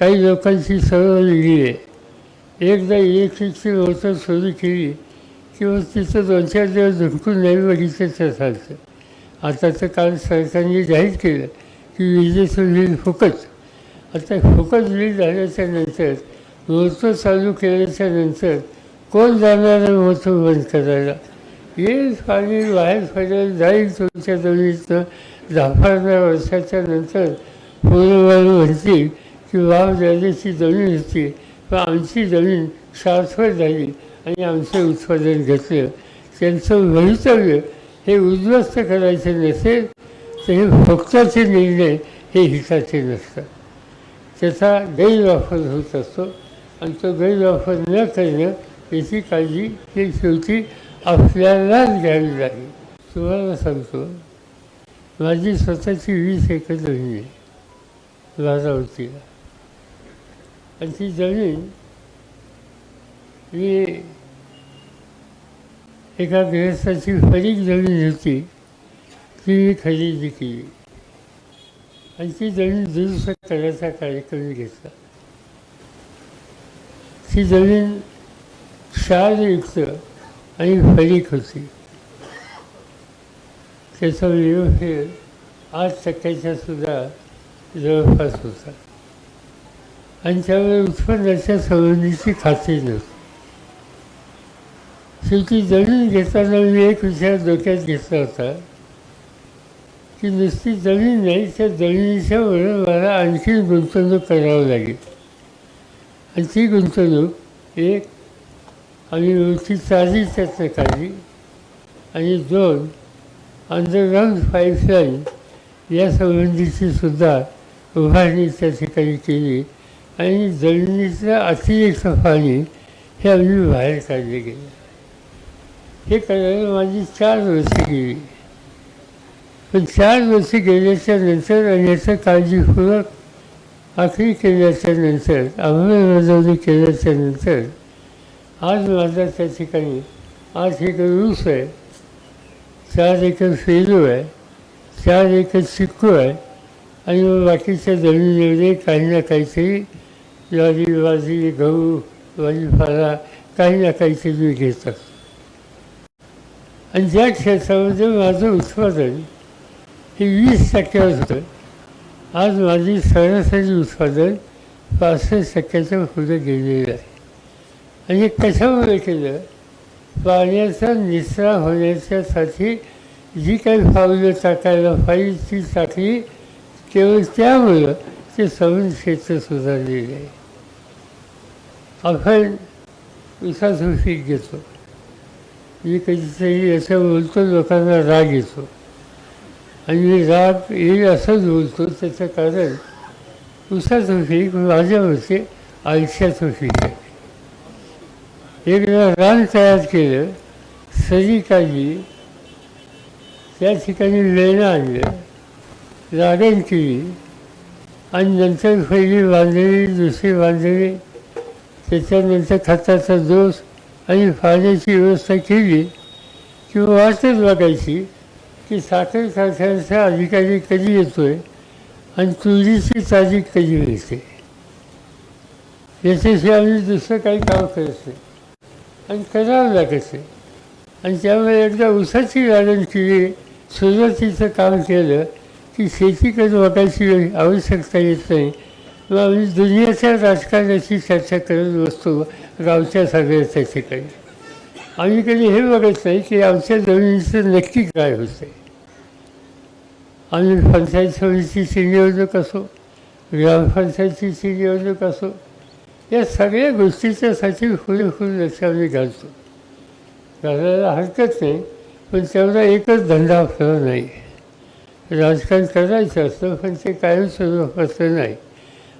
काही लोकांची सवय वेगळी आहे एकदा इलेक्ट्रिकची मोटर सुरू केली किंवा तिथं दोन चार दिवस झुंकून नाही बघितलं तर चालतं आता तर काल सरकारने जाहीर केलं की विजेचं बिल फुकट. आता फुकट बिल झाल्याच्यानंतर मोटर चालू केल्याच्यानंतर कोण जाणार आहे मोटर बंद करायला? येईल पाणी बाहेर पडेल जाईल तुमच्या जमिनीतनं. दहा पंधरा वर्षाच्या नंतर पोरवाळू म्हणतील की वाव जमीन होती व आमची जमीन शाश्वत झाली आणि आमचे उत्पादन घेतलं त्यांचं भवितव्य हे उद्ध्वस्त करायचे नसेल तर हे फक्ताचे निर्णय हे हिताचे नसतात त्याचा गैरवापर होत असतो आणि तो गैरवापर न करणं याची काळजी ही शेवटी आपल्यालाच घ्यावी लागेल तुम्हाला सांगतो माझी स्वतःची वीस एकर जमीन आहे बारावतीला आणि ती जमीन मी एका गृहस्थाची फरीक जमीन होती ती मी खरेदी केली. आणि ती जमीन दुरुस्त करायचा कार्यक्रम घेतला. ती जमीन क्षारयुक्त आणि फरीक होती. त्याचा व्यवहार आठ टक्क्याच्या सुद्धा जवळपास होता. आणि त्यामुळे उत्पन्नाच्या संबंधीची खात्री नव्हती शेवटी जमीन घेताना मी एक विचार डोक्यात घेतला होता की नुसती जमीन नाही त्या जमिनीच्या मला आणखी गुंतवणूक करावं लागेल आणि ती गुंतवणूक एक आम्ही वरची चाली त्यातनं काढली आणि दोन अंडरग्राऊंड पाईपलाईन या संबंधीची सुद्धा उभारणी त्या ठिकाणी केली आणि जमिनीचं अतिरिक्त पाणी हे आम्ही बाहेर काढले गेले. हे करायला माझी चार वर्षे गेली. पण चार वर्षे गेल्याच्यानंतर आणि याचं काळजीपूर्वक आखरी केल्याच्यानंतर अंमलबजावणी केल्याच्यानंतर आज माझा त्या ठिकाणी आठ एकर ऊस आहे. चार एकर फेलू आहे. चार एकर चिक्कू आहे. आणि मग बाकीच्या जमिनीमध्ये काही ना काहीतरी ज्वारी बाजरी गहू भाजीपाला काही ना काहीतरी मी घेतात आणि ज्या क्षेत्रामध्ये माझं उत्पादन हे वीस टक्क्यावर होतं आज माझी सरासरी उत्पादन पासष्ट टक्क्याच्या पुढे गेलेलं आहे. आणि हे कशामुळे केलं? पाण्याचा निचरा होण्याच्यासाठी जी काही पावलं टाकायला पाहिजे ती टाकली केवळ त्यामुळं ते सवन क्षेत्र सुधारलेले आहे. आपण उसाचं पीक घेतो. मी कधीतरी असं बोलतो लोकांना राग येतो. आणि मी राग येईल असंच बोलतो त्याचं कारण उसाचं पीक माझ्यावरचे आयुष्याचं पीक आहे. एकदा रान तयार केलं सरी काढली त्या ठिकाणी लेणं आणलं लागण केली आणि नंतर पहिली बांधणी दुसरी बांधणी त्याच्यानंतर खताचा दोष आणि पाण्याची व्यवस्था केली. किंवा वाटच बघायची की साखर कारखान्याचा अधिकारी कधी येतो आहे आणि तुरीची तारीख कधी मिळते. याच्याशिवाय आम्ही दुसरं काही काम करत नाही. आणि करावं लागत नाही. आणि त्यामुळे एकदा उसाची लागण केली सुरुवातीचं काम केलं की शेतीकडे बघायची आवश्यकता येत नाही. दुनियाच्या राजकारणाची चर्चा करत बसतो गावच्या सगळ्या त्या ठिकाणी आम्ही कधी हे बघत नाही की आमच्या जमिनीचं नक्की काय होतं आहे आम्ही पंचायत समितीची निवडणूक असो ग्रामपंचायतीची निवडणूक असो या सगळ्या गोष्टीच्यासाठी पुरेपूर लक्ष आम्ही घालतो. घालायला हरकत नाही पण तेवढा एकच धंदा आपला नाही. राजकारण करायचं असतं पण ते कायमस्वरूपाचं नाही.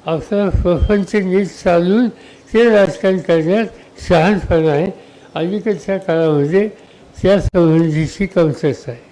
आपलं प्रपंच नीट चालून ते राजकारण करण्यात शहाणपणा आहे. अलीकडच्या काळामध्ये त्या संबंधीची कमतरता आहे.